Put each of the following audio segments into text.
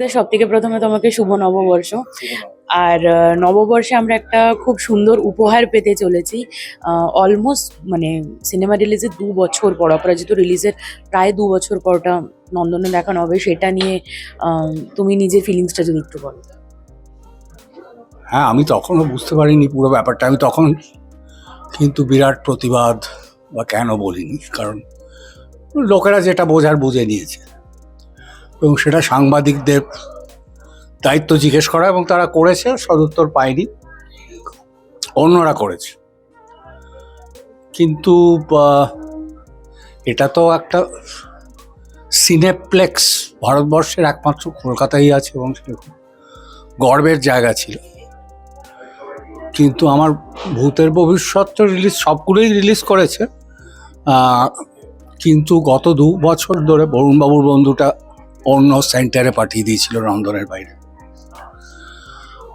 দা সব থেকে প্রথমে তোমাকে শুভ নববর্ষ। আর নববর্ষে আমরা একটা খুব সুন্দর উপহার পেতে চলেছি। অলমোস্ট মানে সিনেমা রিলিজের দু বছর পর অপরাজিত রিলিজের প্রায় দু বছর পর ওটা নন্দনে দেখানো হবে। সেটা নিয়ে তুমি নিজের ফিলিংসটা যদি একটু বলো। হ্যাঁ আমি তখনও বুঝতে পারিনি পুরো ব্যাপারটা। আমি তখন কিন্তু বিরাট প্রতিবাদ বা কেন বলিনি? কারণ লোকেরা যেটা বোঝার বুঝে নিয়েছে। এবং সেটা সাংবাদিকদের দায়িত্ব জিজ্ঞেস করা এবং তারা করেছে, সদুত্তর পায়নি। অন্যরা করেছে। কিন্তু এটা তো একটা সিনেপ্লেক্স ভারতবর্ষের একমাত্র কলকাতায় আছে এবং খুব গর্বের জায়গা ছিল। কিন্তু আমার ভূতের ভবিষ্যৎ তো রিলিজ সবগুলোই রিলিজ করেছে। কিন্তু গত দু বছর ধরে বরুণবাবুর বন্ধুটা অন্য সেন্টারে পাঠিয়ে দিয়েছিল নন্দনের বাইরে।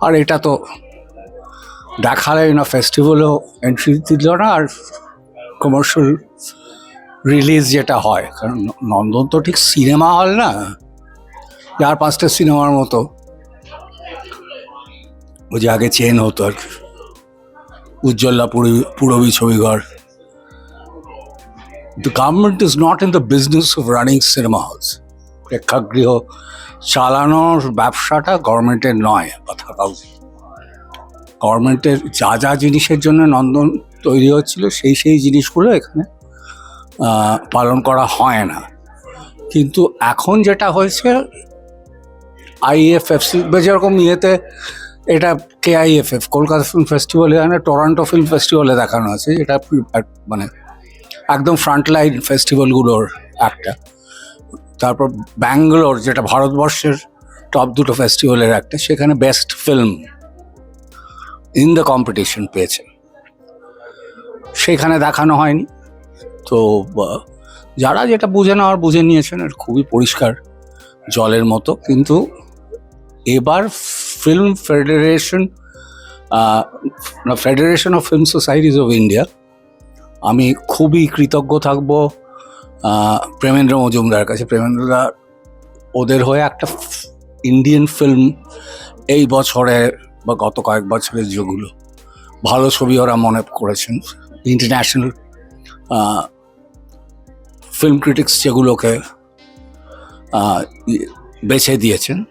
আর এটা তো দেখালে না, ফেস্টিভ্যালেও এন্ট্রি দিল না, আর কমার্শিয়াল রিলিজ যেটা হয়, কারণ নন্দন তো ঠিক সিনেমা হল না, চার পাঁচটা সিনেমার মতো। ওই যে আগে চেন হতো আর কি। Ujjwala Purabi ছবিঘর। The government is not in the business of running cinema halls প্রেক্ষাগৃহ চালানোর ব্যবসাটা গভর্নমেন্টের নয়, কথা গভর্নমেন্টের যা যা জিনিসের জন্য নন্দন তৈরি হচ্ছিল, সেই সেই জিনিসগুলো এখানে পালন করা হয় না। কিন্তু এখন যেটা হয়েছে আইএফএফসি বা যেরকম ইয়েতে এটা কেআইএফএফ কলকাতা ফিল্ম ফেস্টিভ্যালে মানে টরন্টো ফিল্ম ফেস্টিভ্যালে দেখানো আছে এটা মানে একদম ফ্রন্ট লাইন ফেস্টিভ্যালগুলোর একটা। তারপর ব্যাঙ্গালোর, যেটা ভারতবর্ষের টপ দুটো ফেস্টিভ্যালের একটা, সেখানে best film in the competition পেয়েছে। সেখানে দেখানো হয়নি। তো যারা যেটা বুঝে নেওয়ার বুঝে নিয়েছেন, আর খুবই পরিষ্কার জলের মতো, কিন্তু এবার film federation federation of film societies of India আমি খুবই কৃতজ্ঞ থাকব। প্রেমেন্দ্র মজুমদার কাছে। প্রেমেন্দ্রদা ওদের হয়ে একটা ইন্ডিয়ান ফিল্ম এই বছরে বা গত কয়েক বছরের যেগুলো। ভালো ছবি ওরা মনে করেছেন। ইন্টারন্যাশনাল ফিল্ম ক্রিটিক্স যেগুলোকে বেছে দিয়েছেন।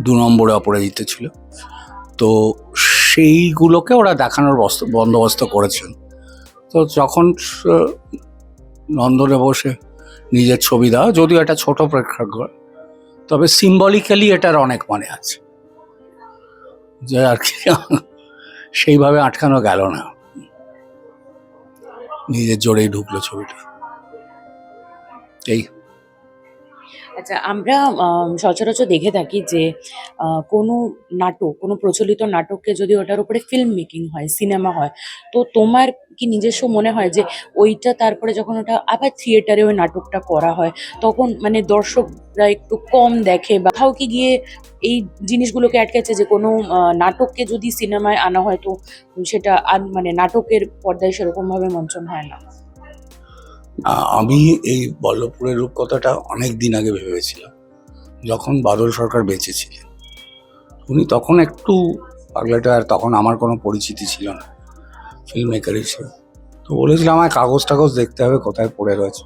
দু নম্বরে অপরাজিত ছিল। তো সেইগুলোকে ওরা দেখানোর বস্ত- বন্দোবস্ত করেছেন। তো যখন নন্দনে বসে নিজের ছবি দেওয়া, যদিও এটা ছোট প্রেক্ষাগৃহ, তবে সিম্বলিক্যালি এটার অনেক মানে আছে। যে আর কি, সেইভাবে আটকানো গেল না। নিজের জোরেই ঢুকলো ছবিটা। এই। আচ্ছা আমরা আম, সচরাচর দেখে থাকি যে কোনো নাটক কোনো প্রচলিত নাটককে যদি ওটার উপরে ফিল্ম মেকিং হয় সিনেমা হয় তো তোমার কি নিজস্ব মনে হয় যে ওইটা তারপরে যখন ওটা আবার থিয়েটারে ওই নাটকটা করা হয় তখন মানে দর্শকরা একটু কম দেখে বা কোথাও কি গিয়ে এই জিনিসগুলোকে আটকেছে যে কোনো নাটককে যদি সিনেমায় আনা হয় তো সেটা আর মানে নাটকের পর্দায় সেরকমভাবে মঞ্চন হয় না? আমি এই বল্লভপুরের রূপকথাটা অনেক দিন আগে ভেবেছিলাম। যখন বাদল সরকার বেঁচে ছিলেন উনি তখন একটু পাগলাটা আর তখন আমার কোনো পরিচিতি ছিল না ফিল্ম মেকার হিসেবে। তো বলেছিলাম আমায় কাগজ টাগজ দেখতে হবে, কোথায় পড়ে রয়েছে?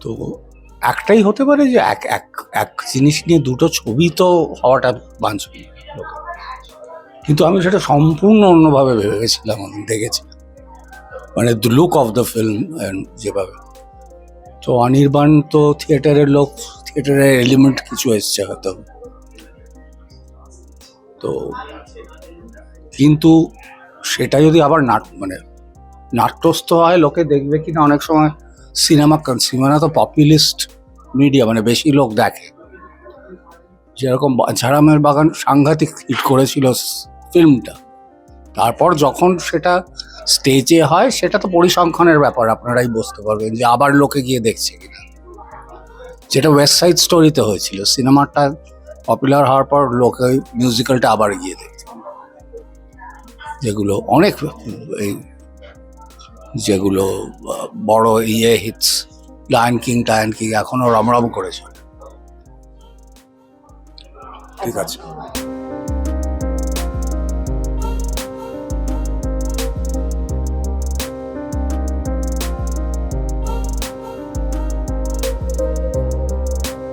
তো একটাই হতে পারে যে এক এক এক জিনিস নিয়ে দুটো ছবি তো হওয়াটা বাঞ্ছনীয়। কিন্তু আমি সেটা সম্পূর্ণ অন্যভাবে ভেবেছিলাম, আমি দেখেছি মানে লুক অফ দ্য ফিল্ম যেভাবে। তো অনির্বাণ তো থিয়েটারের লোক, থিয়েটারের এলিমেন্ট কিছু এসছে হয়তো। তো কিন্তু সেটা যদি আবার নাট মানে নাট্যস্থ হয়, লোকে দেখবে কি না অনেক সময় সিনেমা সিনেমা তো পপুলিস্ট মিডিয়া মানে বেশি লোক দেখে। যেরকম ঝাড়ামের বাগান সাংঘাতিক হিট করেছিল ফিল্মটা তারপর যখন সেটা স্টেজে হয়, সেটা তো পরিসংখ্যানের ব্যাপার, আপনারাই বুঝতে পারবেন যে আবার লোকে গিয়ে দেখছে কিনা। যেটা ওয়েস্ট সাইড স্টোরিতে হয়েছিল, সিনেমাটা পপুলার হওয়ার পর লোকে মিউজিক্যালটা আবার গিয়ে দেখছে। যেগুলো অনেক, এই যেগুলো বড় ইয়ে hits Lion King Lion King এখনও রমরম করেছে ঠিক আছে।